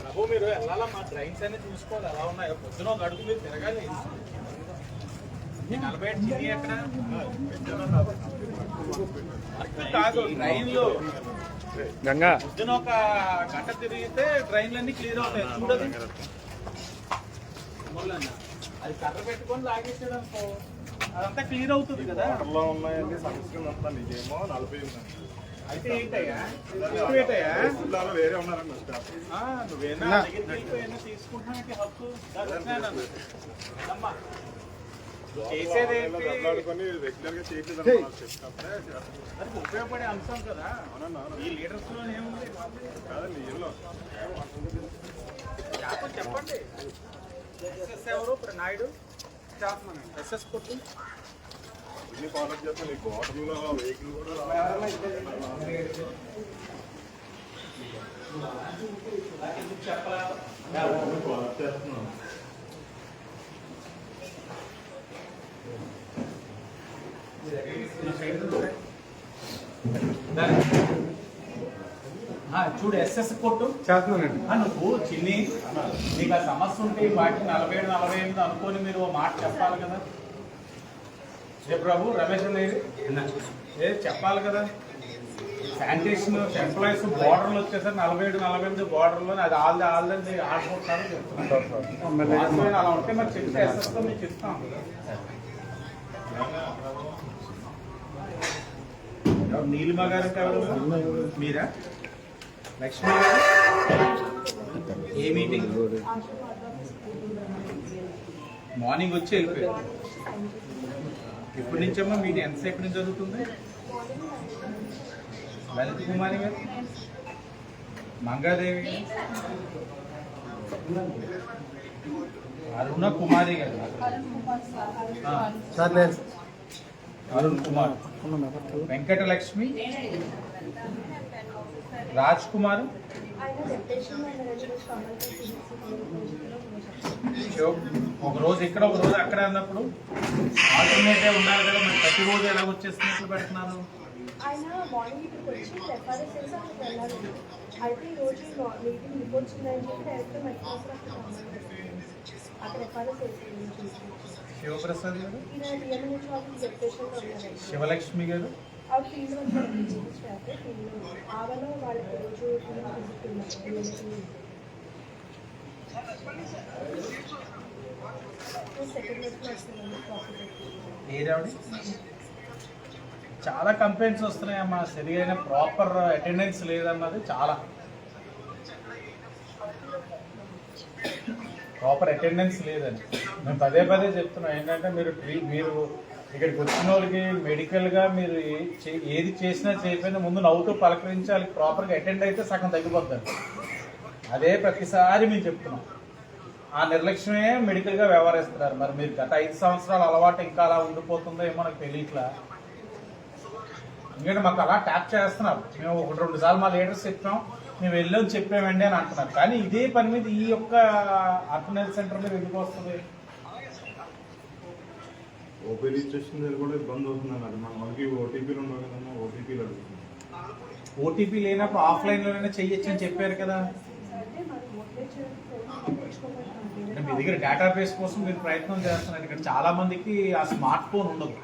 ప్రభు మీరు వెళ్ళాలమ్మా. ట్రైన్స్ అన్ని చూసుకోవాలి. ఎలా ఉన్నాయో? పొద్దున ఒక అడుగు మీరు తిరగాలి. ఈ నలభై ఎక్కడ? కాదు. ట్రైన్లు. గంగా. పొద్దున ఒక గంట తిరిగితే ట్రైన్లన్నీ క్లియర్ అవుతాయి. చూడదు. అది కర్ర పెట్టుకొని లాగేసాడు అనుకో. అదంతా క్లియర్ అవుతుంది కదా. లో ఉన్నాయండి సంస్కృతం అంతా నీకేమో నలభై ఉందండి అయితే ఏంటయ్యా? ఏంటయ్యా? వేరే స్టాఫ్ నువ్వేనా తీసుకుంటానికి హక్కు. అమ్మా. అది ఉపయోగపడే అంశం కదా. ఈ లీడర్స్లో ఏముంది? చెప్పండి. ఎస్ఎస్ ఎవరు? ఇప్పుడు నాయుడు స్టాఫ్ మన ఎస్ఎస్ కొట్టు. ఇన్ని ఫాలో చేస్తే నీకు వాటర్లో వెహికల్ కూడా చేస్తున్నాను ఆ, చూడు ఎస్ఎస్ కొట్టు. చేస్తున్నానండి. నువ్వు చిన్ని నీకు ఆ సమస్య ఉంటే వాటికి నలభై ఏడు నలభై ఎనిమిది అనుకొని మీరు ఓ మాట చెప్పాలి కదా. ఏ ప్రభు రమేష్ అనేది ఏ చెప్పాలి కదా. శానిటేషన్ ఎంప్లాయీస్ బోర్డర్లు వచ్చేసరికి నలభై ఏడు నలభై ఎనిమిది బోర్డర్లో అది ఆల్ది ఆల్దని ఆడుకుంటారని చెప్తున్నాను అలా ఉంటే మరి చెప్తే ఎస్ఎస్తో మీకు ఇస్తాం నీలిమ గారు మీరా? లక్ష్మి ఏ మీటింగ్ మార్నింగ్ వచ్చి వెళ్ళిపోయారు ఎప్పటి నుంచమ్మా మీటింగ్ ఎంతసేపు నుంచి జరుగుతుంది? లలిత కుమారి గారు? మంగాదేవి అరుణ కుమారి గారు. సార్ నేను అరుణ్ కుమార్. వెంకటలక్ష్మి. రాజ్ కుమార్. ఒక రోజు ఇక్కడ ఒక రోజు అక్కడ అన్నప్పుడు. ఆల్టర్నేటే ఉండాలి కదా మరి ప్రతిరోజు ఎలా వచ్చేస్తున్నట్లు పెడుతున్నారు? ఆయన మార్నింగ్ ఇక్కడికి వచ్చి రెఫరెన్స్ చేసి అక్కడికి వెళ్ళాలి. అయితే ఈ రోజు మీటింగ్ రిపోర్ట్స్ ఉన్నాయని చెప్పి డైరెక్ట్ మెట్రోస్ అక్కడ చేసి. శివప్రసాద్ గారు? ఈయన డిఎం నుంచి వాళ్ళకి డెప్యుటేషన్లో ఉన్నారు శివలక్ష్మి గారు? ఆ ఫీల్డ్ వచ్చి స్టాఫ్ ఫీల్డ్ ఆవలో వాళ్ళకి రోజు సెకండ్ వచ్చి వస్తున్నాను ప్రాఫిట్ ఏరావిడ చాలా కంప్లైంట్స్ వస్తున్నాయమ్మా. సరిగైన ప్రాపర్ అటెండెన్స్ లేదన్నది చాలా. ప్రాపర్ అటెండెన్స్ లేదని మేము పదే పదే చెప్తున్నాం. ఏంటంటే మీరు మీరు ఇక్కడికి వచ్చిన వాళ్ళకి మెడికల్గా మీరు చే- ఏది చేసినా చేయకపోయినా ముందు నవ్వుతూ పలకరించాలి. ప్రాపర్గా అటెండ్ అయితే సగం తగ్గిపోతుంది అదే ప్రతిసారి మేము చెప్తున్నాం. ఆ నిర్లక్ష్యమే మెడికల్గా వ్యవహరిస్తున్నారు. మరి మీరు గత ఐదు సంవత్సరాల అలవాటు ఇంకా అలా ఉండిపోతుందో ఏమో నాకు తెలియట్లా. ఎందుకంటే మాకు అలా ట్యాప్ చేస్తున్నారు. మేము ఒకటి రెండు సార్లు మా లీడర్స్ చెప్పాం మేము వెళ్ళాం చెప్పామండి అని అంటున్నారు. కానీ ఇదే పని మీద ఈ యొక్క అర్బన్ హెల్త్ సెంటర్ మీద ఎందుకు వస్తుంది? ఓపీ రిజిస్ట్రేషన్ దగ్గర కూడా ఇబ్బంది అవుతుంది మన మనకి ఓటీపీలు ఉండవు కదన్నా ఓటీపీలు అడుగుతుంది ఓటీపీ లేనప్పుడు ఆఫ్లైన్లోనే చెయ్యొచ్చు అని చెప్పారు కదా. మీ దగ్గర డేటాబేస్ కోసం మీరు ప్రయత్నం చేస్తున్నారు. ఇక్కడ చాలా మందికి ఆ స్మార్ట్ ఫోన్ ఉండదు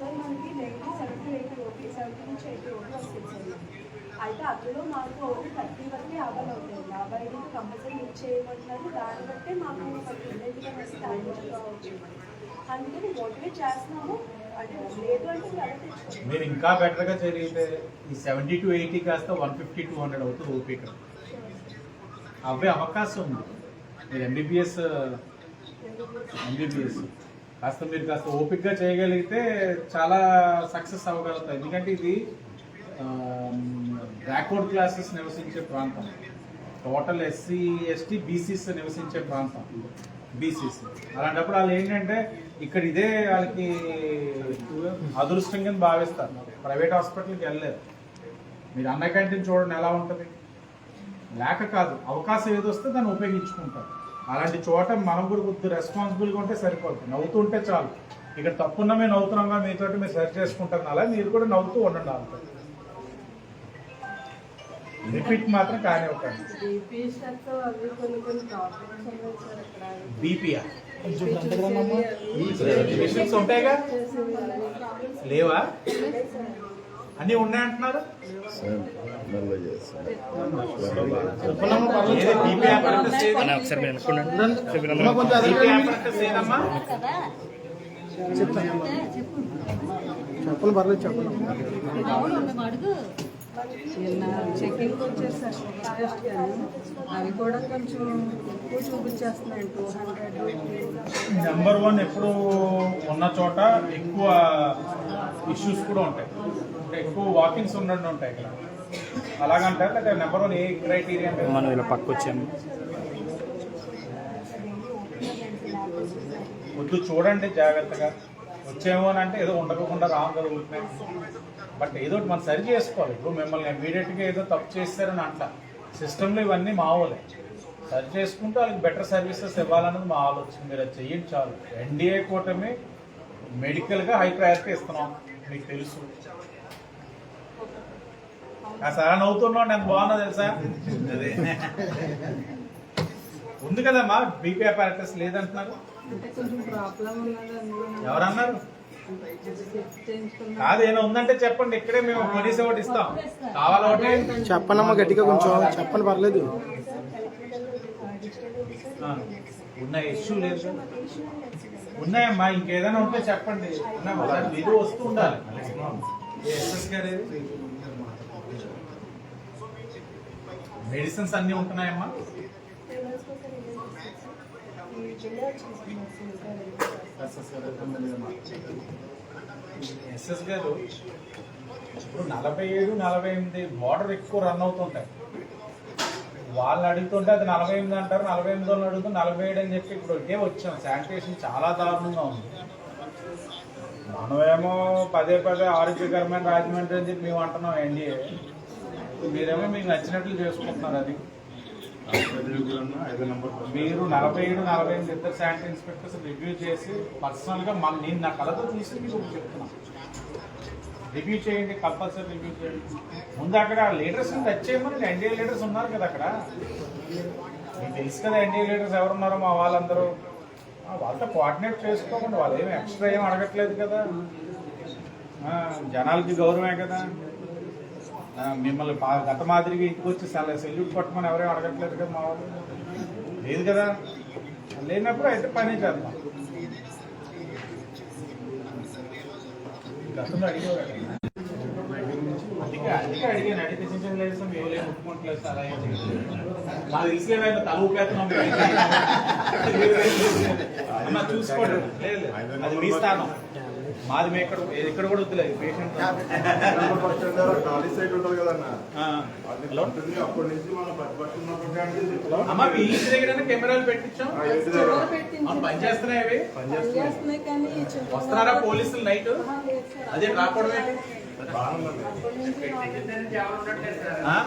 సార్ మనకి డైలీ సెవెంటీ అయితే అందులో మాకు థర్టీ వరకు యాభై అవుతుంది. యాభై ఐదు కంపల్సరీ యూజ్ చేయమంటున్నారు. దాన్ని బట్టి మాకు అందుకని మోటివేట్ చేస్తున్నాము. మీరు ఇంకా బెటర్గా జరిగితే ఈ సెవెంటీ టు ఎయిటీ కాస్త వన్ ఫిఫ్టీ టూ హండ్రెడ్ అవుతుంది ఓపీ ఇక్కడ. అవే అవకాశం ఉంది. మీరు ఎంబీబీఎస్ ఎంబీబీఎస్ కాస్త మీరు కాస్త ఓపిక్గా చేయగలిగితే చాలా సక్సెస్ అవ్వగలుగుతాయి ఎందుకంటే ఇది బ్యాక్వర్డ్ క్లాసెస్ నివసించే ప్రాంతం. టోటల్ ఎస్సీ ఎస్టీ బీసీస్ నివసించే ప్రాంతం. బీసీస్. అలాంటప్పుడు వాళ్ళు ఏంటంటే ఇక్కడ ఇదే వాళ్ళకి అదృష్టం కింద భావిస్తారు. ప్రైవేట్ హాస్పిటల్కి వెళ్ళలేదు. మీరు అన్న క్యాంటీన్ చూడండి ఎలా ఉంటుంది. లేక కాదు అవకాశం ఏది వస్తే దాన్ని ఉపయోగించుకుంటారు. అలాంటి చోట మనం కూడా కొద్ది రెస్పాన్సిబుల్గా ఉంటే సరిపోతుంది నవ్వుతుంటే చాలు ఇక్కడ తప్పున్నా మేము నవ్వుతున్నాంగా మీతో మీరు సరి చేసుకుంటారు అలా మీరు కూడా నవ్వుతూ ఉండండి అంతే రిపీట్ మాత్రం కానివ్వకండి బీపీ షర్ట్ అవి కొన్ని కొన్ని ప్రాబ్లమ్స్ ఉన్నాయి సార్ ఇక్కడ బీపీఆ పేషెంట్స్ ఉంటాయిగా లేవా అన్నీ ఉన్నాయంటున్నారు? చెప్పలు పర్లేదు చెప్పలు నిన్న చెకింగ్ వచ్చేసి సార్ షుగర్ టెస్ట్ కానీ అవి కూడా కొంచెం ఎక్కువ చూపించేస్తున్నాయి. టూ హండ్రెడ్ నెంబర్ వన్ ఎప్పుడు ఉన్న చోట ఎక్కువ ఇష్యూస్ కూడా ఉంటాయి. ఎక్కువ వాకింగ్స్ ఉండండి ఉంటాయి ఇక్కడ. అలాగంటే అంటే నెంబర్ వన్ ఏ క్రైటీరియా మనం ఇలా పక్క వచ్చాము వద్దు చూడండి జాగ్రత్తగా. వచ్చేమో అని అంటే ఏదో ఉండకుండా రాము కదా బట్ ఏదో మనం సరి చేసుకోవాలి. ఇప్పుడు మిమ్మల్ని ఇమీడియట్గా ఏదో తప్పు చేస్తారని అంట. సిస్టంలో ఇవన్నీ మావోలే సరి చేసుకుంటూ వాళ్ళకి బెటర్ సర్వీసెస్ ఇవ్వాలన్నది మా ఆలోచన. మీరు అది చెయ్యండి చాలు. ఎన్డీఏ కూటమి మెడికల్గా హై ప్రయారిటీ ఇస్తున్నాం. మీకు తెలుసు. అసలు అలా నవ్వుతున్నాం ఎంత బాగున్నా తెలుసా? అదే. ఉంది కదమ్మా బీపీ అపారటస్ లేదంటున్నారు. ఎవరన్నారు? కాదు ఏమైనా ఉందంటే చెప్పండి ఇక్కడే మేము కొనేసి ఒకటి ఇస్తాం. కావాలా ఒకటి? చెప్పనమ్మా గట్టిగా కొంచెం చెప్పని పర్లేదు. ఉన్న ఇష్యూ లేదు? ఉన్నాయమ్మా ఇంకేదైనా ఉంటే చెప్పండి. ఇది వస్తూ ఉండాలి. ఎస్ఎస్ గారు ఏది? మెడిసిన్స్ అన్నీ ఉంటున్నాయమ్మా? ఎస్ఎస్ గారు ఇప్పుడు నలభై ఏడు నలభై ఎనిమిది బార్డర్ ఎక్కువ రన్ అవుతుంటాయి. వాళ్ళని అడుగుతుంటే అది నలభై ఎనిమిది అంటారు నలభై ఎనిమిది వాళ్ళు అడుగుతూ నలభై ఏడు అని చెప్పి ఇప్పుడు ఒకే వచ్చాం. శానిటేషన్ చాలా దారుణంగా ఉంది. మనమేమో పదే పదే ఆరోగ్యకరమైన రాజమండ్రి అని చెప్పి మేము అంటున్నాం ఎన్డీఏ. మీరేమో మీకు నచ్చినట్లు చేసుకుంటున్నారు అది. ఐదు నెంబర్ మీరు నలభై ఏడు నలభై ఎనిమిది ఇద్దరు శానిటరీ ఇన్స్పెక్టర్స్ రివ్యూ చేసి పర్సనల్గా మన నేను నా కళతో చూసి మీకు చెప్తున్నాను రివ్యూ చేయండి కంపల్సరీ రివ్యూ చేయండి. ముందు అక్కడ లీడర్స్ టచ్ చేయమని ఎన్డీఏ లీడర్స్ ఉన్నారు కదా అక్కడ. మీకు తెలుసు కదా ఎన్డీఏ లీడర్స్ ఎవరున్నారో మా వాళ్ళందరూ. వాళ్ళతో కోఆర్డినేట్ చేసుకోకండి వాళ్ళు ఏమి ఎక్స్ట్రా ఏం అడగట్లేదు కదా. జనాలకి గౌరవమే కదా. మిమ్మల్ని గత మాదిరిగా ఇంటికి వచ్చి సెల సెల్యూట్ కొట్టమని ఎవరేం అడగట్లేదు కదా మా వాళ్ళు. లేదు కదా. లేనప్పుడు అయితే పని చేద్దాం. గతంలో. అందుకే అడిగాను. అడిగితే చిన్న ఏం సార్ తల ఊపేస్తున్నాం అమ్మ చూసుకోండి. లేదు. అది మీ స్థానం. మాది మేము ఇక్కడ కూడా వద్దులేదు పేషెంట్ అమ్మ మీ ఇంటి దగ్గర కెమెరాలు పెట్టించాం? పనిచేస్తున్నాయి వస్తున్నారా పోలీసులు నైట్. అదే రాకూడదు.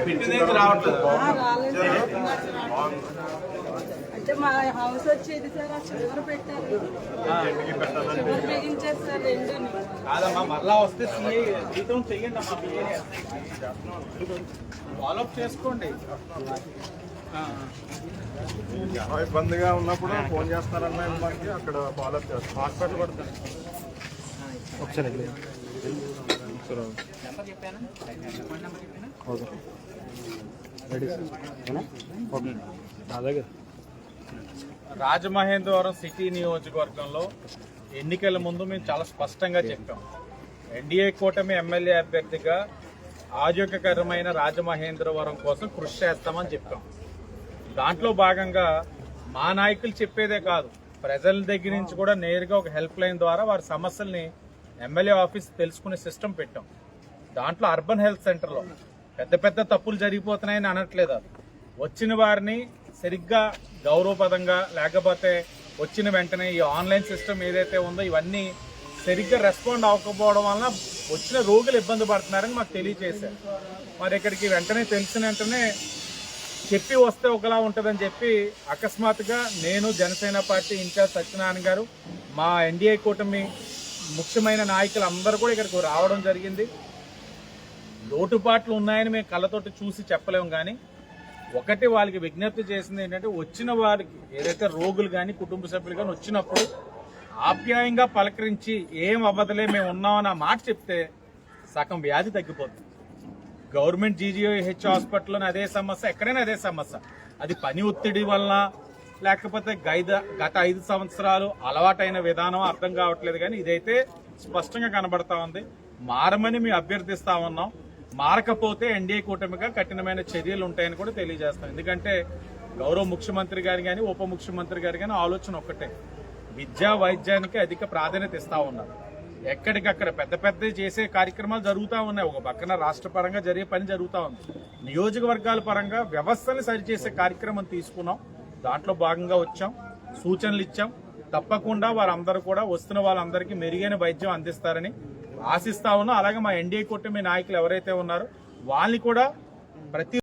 పెట్టింది రావట్లేదు. అంటే మా హౌస్ వచ్చేది సార్ ఆ చివర పెట్టారు. చివర బిగించారు సార్ రెండుని కాదమ్మా మళ్ళా వస్తే సీఏ జీతం చెయ్యండి అమ్మా ఫాలోఅప్ చేసుకోండి. ఆ. జనం ఇబ్బందిగా ఉన్నప్పుడు ఫోన్ చేస్తారన్న మనకి అక్కడ ఫాలోఅప్ చేస్తాం హాస్పిటల్ పడుతుంది ఒకసారి ఓకే. Ready okay. అలాగే రాజమహేంద్రవరం సిటీ నియోజకవర్గంలో ఎన్నికల ముందు మేము చాలా స్పష్టంగా చెప్పాం. ఎన్డీఏ కూటమి ఎమ్మెల్యే అభ్యర్థిగా ఆరోగ్యకరమైన రాజమహేంద్రవరం కోసం కృషి చేస్తామని చెప్పాం. దాంట్లో భాగంగా మా నాయకులు చెప్పేదే కాదు ప్రజల దగ్గర నుంచి కూడా నేరుగా ఒక హెల్ప్ లైన్ ద్వారా వారి సమస్యల్ని ఎమ్మెల్యే ఆఫీస్ తెలుసుకునే సిస్టమ్ పెట్టాం. దాంట్లో అర్బన్ హెల్త్ సెంటర్లో పెద్ద పెద్ద తప్పులు జరిగిపోతున్నాయని అనట్లేదు వచ్చిన వారిని సరిగ్గా గౌరవపదంగా లేకపోతే వచ్చిన వెంటనే ఈ ఆన్లైన్ సిస్టమ్ ఏదైతే ఉందో ఇవన్నీ సరిగ్గా రెస్పాండ్ అవ్వకపోవడం వలన వచ్చిన రోగులు ఇబ్బంది పడుతున్నారని మాకు తెలియజేశారు మరి ఇక్కడికి వెంటనే తెలిసిన వెంటనే చెప్పి వస్తే ఒకలా ఉంటుందని చెప్పి అకస్మాత్తుగా నేను జనసేన పార్టీ ఇన్ఛార్జ్ సత్యనారాయణ గారు మా ఎన్డీఏ కూటమి ముఖ్యమైన నాయకులు అందరూ కూడా ఇక్కడికి రావడం జరిగింది. లోటుపాట్లు ఉన్నాయని మేము కళ్ళతోటి చూసి చెప్పలేము కానీ ఒకటి వాళ్ళకి విజ్ఞప్తి చేసింది ఏంటంటే వచ్చిన వారికి ఏదైతే రోగులు కానీ కుటుంబ సభ్యులు కానీ వచ్చినప్పుడు ఆప్యాయంగా పలకరించి ఏం అవ్వదులే మేము ఉన్నామని ఆ మాట చెప్తే సగం వ్యాధి తగ్గిపోతుంది. గవర్నమెంట్ జీజీహెచ్ హాస్పిటల్లోనే అదే సమస్య ఎక్కడైనా అదే సమస్య. అది పని ఒత్తిడి వల్ల లేకపోతే గైద గత ఐదు సంవత్సరాలు అలవాటైన విధానం అర్థం కావట్లేదు కానీ ఇదైతే స్పష్టంగా కనబడతా ఉంది. మారమని మేము అభ్యర్థిస్తా ఉన్నాం. మారకపోతే ఎన్డీఏ కూటమిగా కఠినమైన చర్యలు ఉంటాయని కూడా తెలియజేస్తాం. ఎందుకంటే గౌరవ ముఖ్యమంత్రి గారు కానీ ఉప ముఖ్యమంత్రి గారు కానీ ఆలోచన ఒక్కటే. విద్యా వైద్యానికి అధిక ప్రాధాన్యత ఇస్తా ఉన్నారు. ఎక్కడికక్కడ పెద్ద పెద్ద చేసే కార్యక్రమాలు జరుగుతూ ఉన్నాయి. ఒక పక్కన రాష్ట్ర పరంగా జరిగే పని జరుగుతూ ఉంది. నియోజకవర్గాల పరంగా వ్యవస్థని సరిచేసే కార్యక్రమం తీసుకున్నాం. దాంట్లో భాగంగా వచ్చాం. సూచనలు ఇచ్చాం. తప్పకుండా వారందరూ కూడా వస్తున్న వాళ్ళందరికీ మెరుగైన వైద్యం అందిస్తారని ఆశిస్తా ఉన్నాం అలాగే మా ఎన్డీఏ కూటమి నాయకులు ఎవరైతే ఉన్నారో వాళ్ళని కూడా ప్రతి